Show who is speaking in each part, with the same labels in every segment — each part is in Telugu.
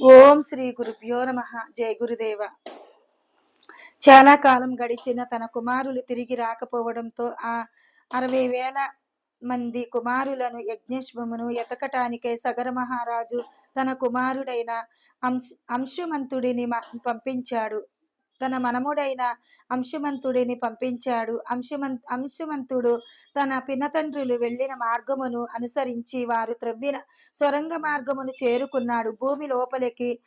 Speaker 1: ఓం శ్రీ గురుభ్యో నమ. జయ గురుదేవ. చాలా కాలం గడిచిన తన కుమారులు తిరిగి రాకపోవడంతో ఆ అరవై వేల మంది కుమారులను యజ్ఞశ్వమును ఎతకటానికై సగర మహారాజు తన కుమారుడైన అంశ అంశుమంతుడిని పంపించాడు. తన మనముడైన అంశుమంతుడిని పంపించాడు. అంశుమం అంశుమంతుడు తన పినతండ్రులు వెళ్ళిన మార్గమును అనుసరించి వారు త్రవ్విన సొరంగ మార్గమును చేరుకున్నాడు. భూమి లోపలికి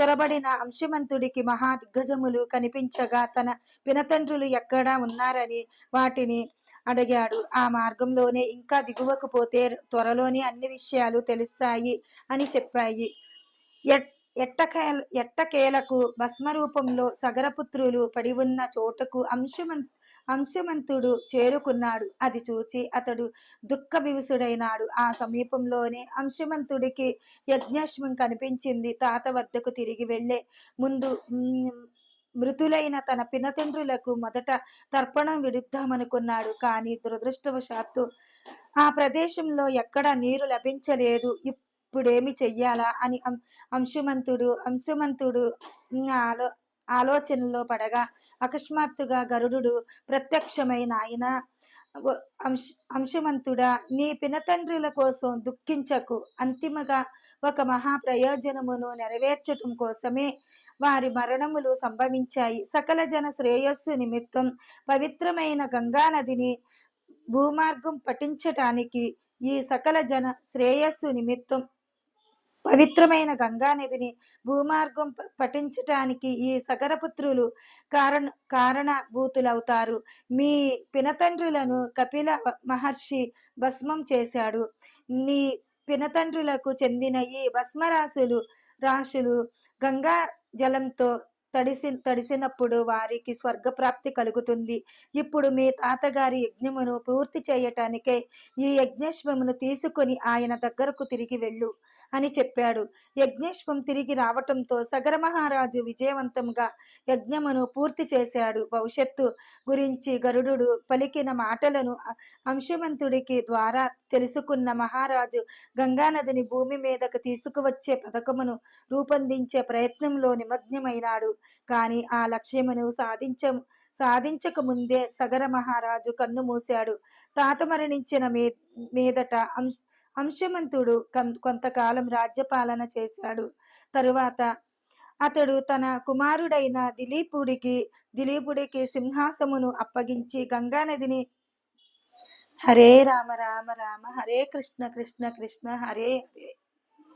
Speaker 1: చొరబడిన అంశుమంతుడికి మహా దిగ్గజములు కనిపించగా తన పినతండ్రులు ఎక్కడా ఉన్నారని వాటిని అడిగాడు. ఆ మార్గంలోనే ఇంకా దిగువకు పోతే త్వరలోనే అన్ని విషయాలు తెలుస్తాయి అని చెప్పాయి. ఎట్- ఎట్టకే ఎట్టకేలకు భస్మ రూపంలో సగరపుత్రులు పడి ఉన్న చోటకు అంశమంత అంశమంతుడు చేరుకున్నాడు. అది చూచి అతడు దుఃఖ వివసుడైనాడు ఆ సమీపంలోనే అంశమంతుడికి యజ్ఞాశ్వం కనిపించింది. తాత వద్దకు తిరిగి వెళ్ళే ముందు మృతులైన తన పినతండ్రులకు మొదట తర్పణం విడుద్దామనుకున్నాడు. కానీ దురదృష్టవశాత్తు ఆ ప్రదేశంలో ఎక్కడా నీరు లభించలేదు. ఇప్పుడేమి చెయ్యాలా అని అం- అంశుమంతుడు అంశుమంతుడు ఆలో ఆలోచనలో పడగా అకస్మాత్తుగా గరుడు ప్రత్యక్షమై నాయన అంశ అంశమంతుడా నీ పినతండ్రుల కోసం దుఃఖించకు. అంతిమగా ఒక మహా ప్రయోజనమును నెరవేర్చటం కోసమే వారి మరణములు సంభవించాయి. సకల జన శ్రేయస్సు నిమిత్తం పవిత్రమైన గంగా నదిని భూమార్గం పఠించటానికి ఈ సకల జన శ్రేయస్సు నిమిత్తం పవిత్రమైన గంగా నదిని భూమార్గం పఠించటానికి ఈ సగరపుత్రులు కారణ కారణభూతులవుతారు. మీ పినతండ్రులను కపిల మహర్షి భస్మం చేశాడు. నీ పినతండ్రులకు చెందిన ఈ భస్మరాశులు రాశులు గంగా జలంతో తడిసి తడిసినప్పుడు వారికి స్వర్గప్రాప్తి కలుగుతుంది. ఇప్పుడు మీ తాతగారి యజ్ఞమును పూర్తి చేయటానికే ఈ యజ్ఞశ్వమును తీసుకొని ఆయన దగ్గరకు తిరిగి వెళ్ళు. అని చెప్పాడు. యజ్ఞశ్వం తిరిగి రావటంతో సగర మహారాజు విజయవంతంగా యజ్ఞమును పూర్తి చేశాడు. భవిష్యత్తు గురించి గరుడు పలికిన మాటలను అంశవంతుడికి ద్వారా తెలుసుకున్న మహారాజు గంగానదిని భూమి మీదకు తీసుకువచ్చే పథకమును రూపొందించే ప్రయత్నంలో నిమగ్నమైనాడు. కానీ ఆ లక్ష్యమును సాధించ సాధించక ముందే సగర మహారాజు కన్ను మూశాడు. తాత మరణించిన మీ మీదట అంశ అంశమంతుడు కొంతకాలం రాజ్యపాలన చేశాడు. తరువాత అతడు తన కుమారుడైన దిలీపుడికి దిలీపుడికి సింహాసమును అప్పగించి గంగానదిని హరే రామ రామ రామ హరే కృష్ణ కృష్ణ కృష్ణ హరే హరే